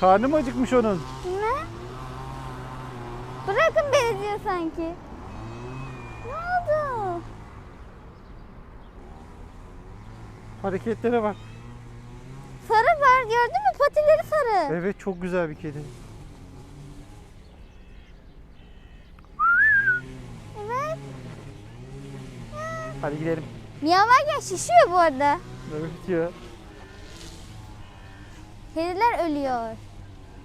Karnı mı acıkmış onun? Ne? Bırakın beni diyor sanki. Ne oldu? Hareketlere bak. Sarı var gördün mü? Patileri sarı. Evet çok güzel bir kedi. Evet. Hadi gidelim. Miyavlarken şişiyor bu arada. Evet ya. Kediler ölüyor.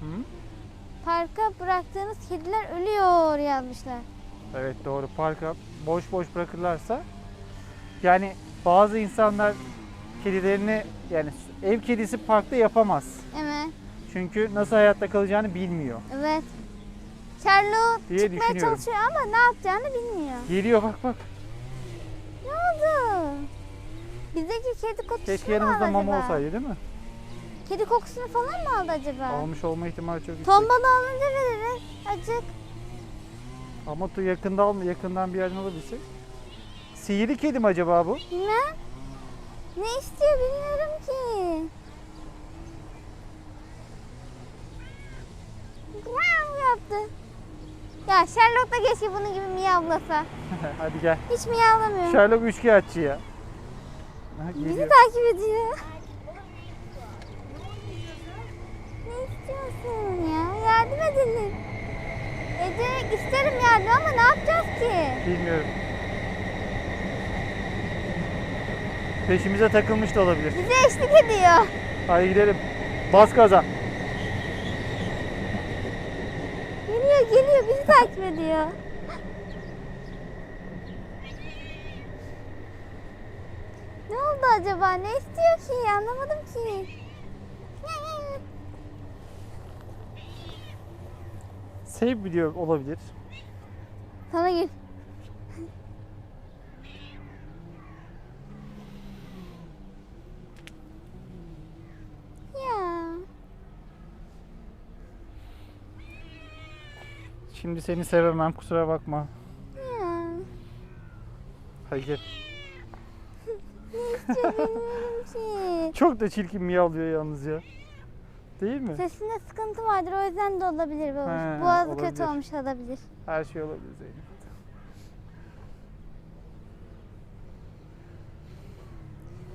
Hı? Parka bıraktığınız kediler ölüyor yazmışlar. Evet doğru. Parka boş boş bırakırlarsa yani bazı insanlar kedilerini yani ev kedisi parkta yapamaz. Evet. Çünkü nasıl hayatta kalacağını bilmiyor. Evet. Charlo Diye çıkmaya düşünüyorum. çalışıyor ama ne yapacağını bilmiyor. Geliyor bak bak. Ne oldu? Bizdeki kedi kokusunu Keşke mu yanımızda mama olsaydı değil mi? Kedi kokusunu falan mı aldı acaba? Almış olma ihtimali çok yüksek. Ton balığı alınca veririz. Acık. Ama tu yakında alma, yakından bir yerden alabilsek. Sihirli kedi mi acaba bu? Ne? Ne istiyor bilmiyorum ki. Miyav yaptı. Ya Sherlock da keşke bunun gibi miyavlasa. Hadi gel. Hiç miyavlamıyor. Sherlock üçkağıtçı ya. Ha, Bizi geliyor. takip ediyor. ne istiyorsun edelim. Ederek isterim yardım ama ne yapacağız ki? Bilmiyorum. Peşimize takılmış da olabilir. Bize eşlik ediyor. Hadi gidelim. Bas gaza. Geliyor geliyor bizi takip ediyor. Ne oldu acaba? Ne istiyor ki? Anlamadım ki. Save biliyor olabilir. Sana gel. Ya. Şimdi seni sevemem kusura bakma. Ya. Hadi gel. Ki. Çok da çirkin miyavlıyor yalnız ya. Değil mi? Sesinde sıkıntı vardır o yüzden de olabilir babuş. He, Boğazı olabilir. kötü olmuş olabilir. Her şey olabilir Zeynep.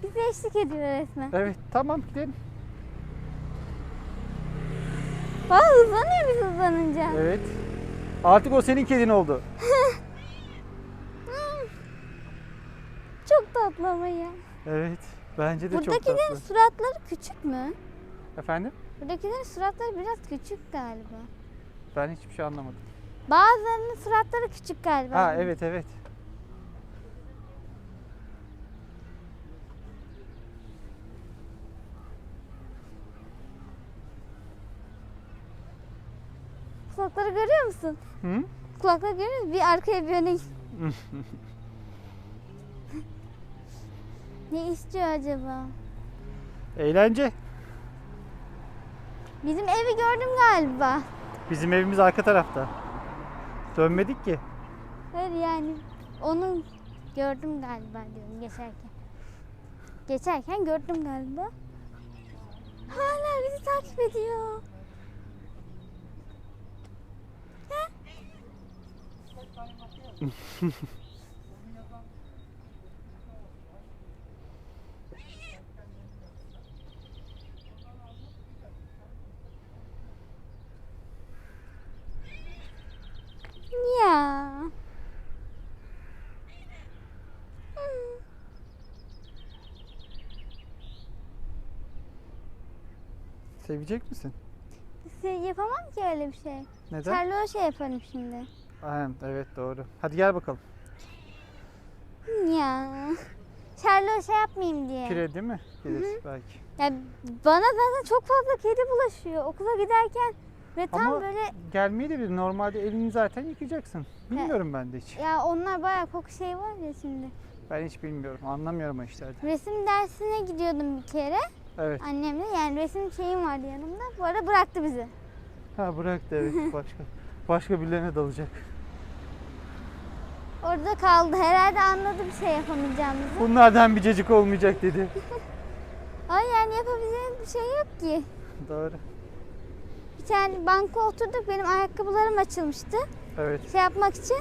Bize eşlik ediyor resmen. Evet tamam gidelim. Bak hızlanıyor biz hızlanınca. Evet. Artık o senin kedin oldu. Çok tatlı ama ya. Evet. Bence de çok Buradakilerin tatlı. suratları küçük mü? Efendim? Buradakilerin suratları biraz küçük galiba. Ben hiçbir şey anlamadım. Bazılarının suratları küçük galiba. Ha evet evet. Kulakları görüyor musun? Hı? Kulakları görüyor musun? Bir arkaya bir öne. ne istiyor acaba? Eğlence. Bizim evi gördüm galiba. Bizim evimiz arka tarafta. Dönmedik ki. Hayır yani onu gördüm galiba diyorum geçerken. Geçerken gördüm galiba. Hala bizi takip ediyor. Ha? Ya. Hmm. Sevecek misin? Şey yapamam ki öyle bir şey. Neden? Charlotte şey yaparım şimdi. Aynen, evet doğru. Hadi gel bakalım. Ya. Charlotte şey yapmayayım diye. Pire değil mi? Gelir belki. Ya bana zaten çok fazla kedi bulaşıyor. Okula giderken ve tam Ama böyle gelmeyi de bir normalde elini zaten yıkayacaksın. Bilmiyorum ben de hiç. ya onlar bayağı koku şey var ya şimdi. Ben hiç bilmiyorum. Anlamıyorum o işlerden. Resim dersine gidiyordum bir kere Evet. annemle. Yani resim şeyim vardı yanımda. Bu arada bıraktı bizi. Ha bıraktı evet başka. Başka birilerine dalacak. Orada kaldı. Herhalde anladı bir şey yapamayacağımızı. Bunlardan bir cacık olmayacak dedi. Ay yani yapabileceğimiz bir şey yok ki. Doğru. Bir tane banka oturduk. Benim ayakkabılarım açılmıştı. Evet. Şey yapmak için.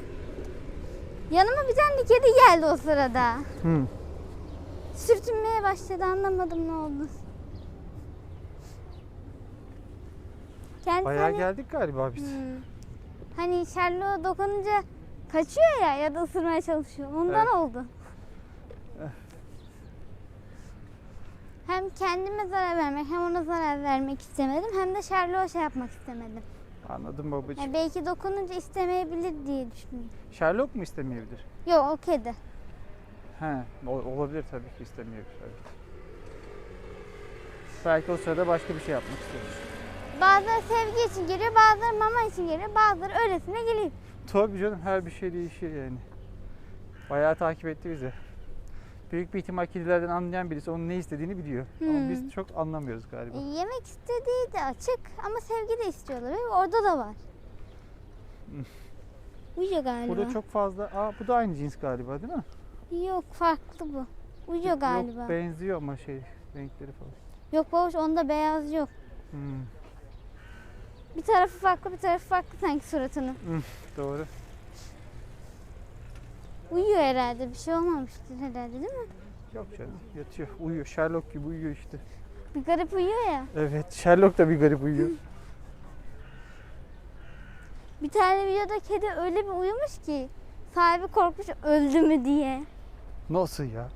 Yanıma bir tane kedi geldi o sırada. Hı. Sürtünmeye başladı. Anlamadım ne oldu. Kendisi Bayağı hani, geldik galiba biz. Hmm. Hani Sherlock'a dokununca kaçıyor ya ya da ısırmaya çalışıyor. Ondan Evet. oldu. Hem kendime zarar vermek hem ona zarar vermek istemedim hem de Sherlock'a şey yapmak istemedim. Anladım babacığım. Yani belki dokununca istemeyebilir diye düşündüm. Sherlock mu istemeyebilir? Yok o kedi. He, olabilir tabii ki istemeyebilir. Evet. Belki o sırada başka bir şey yapmak istemiş. Bazıları sevgi için geliyor, bazıları mama için geliyor, bazıları öylesine geliyor. Tabii canım her bir şey değişir yani. Bayağı takip etti bizi. Büyük bir ihtimal kedilerden anlayan birisi onun ne istediğini biliyor. Ama Hmm. biz çok anlamıyoruz galiba. E, yemek istediği de açık ama sevgi de istiyorlar. Ve orada da var. Uyuyor galiba. Burada çok fazla... Aa bu da aynı cins galiba değil mi? Yok farklı bu. Uyuyor galiba. Yok benziyor ama şey renkleri falan. Yok babuş onda beyaz yok. Hmm, Bir tarafı farklı bir tarafı farklı sanki suratının. doğru. Uyuyor herhalde bir şey olmamıştır herhalde değil mi? Yok canım yatıyor uyuyor. Sherlock gibi uyuyor işte. Bir garip uyuyor ya. Evet Sherlock da bir garip uyuyor. Bir tane videoda kedi öyle bir uyumuş ki sahibi korkmuş öldü mü diye. Nasıl ya?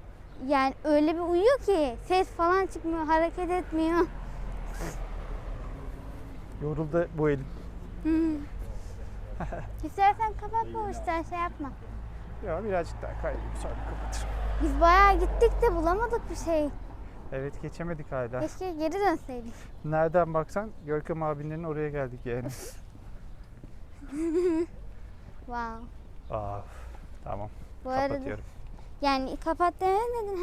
Yani öyle bir uyuyor ki ses falan çıkmıyor, hareket etmiyor. Yoruldu bu elim. Hmm. İstersen kapat bu işten şey yapma. Ya birazcık daha kaydedeyim sonra kapatırım. Biz bayağı gittik de bulamadık bir şey. Evet geçemedik hala. Keşke geri dönseydik. Nereden baksan Görkem abinlerin oraya geldik yani. Wow. Aa, tamam Bu arada kapatıyorum. Yani kapat demedin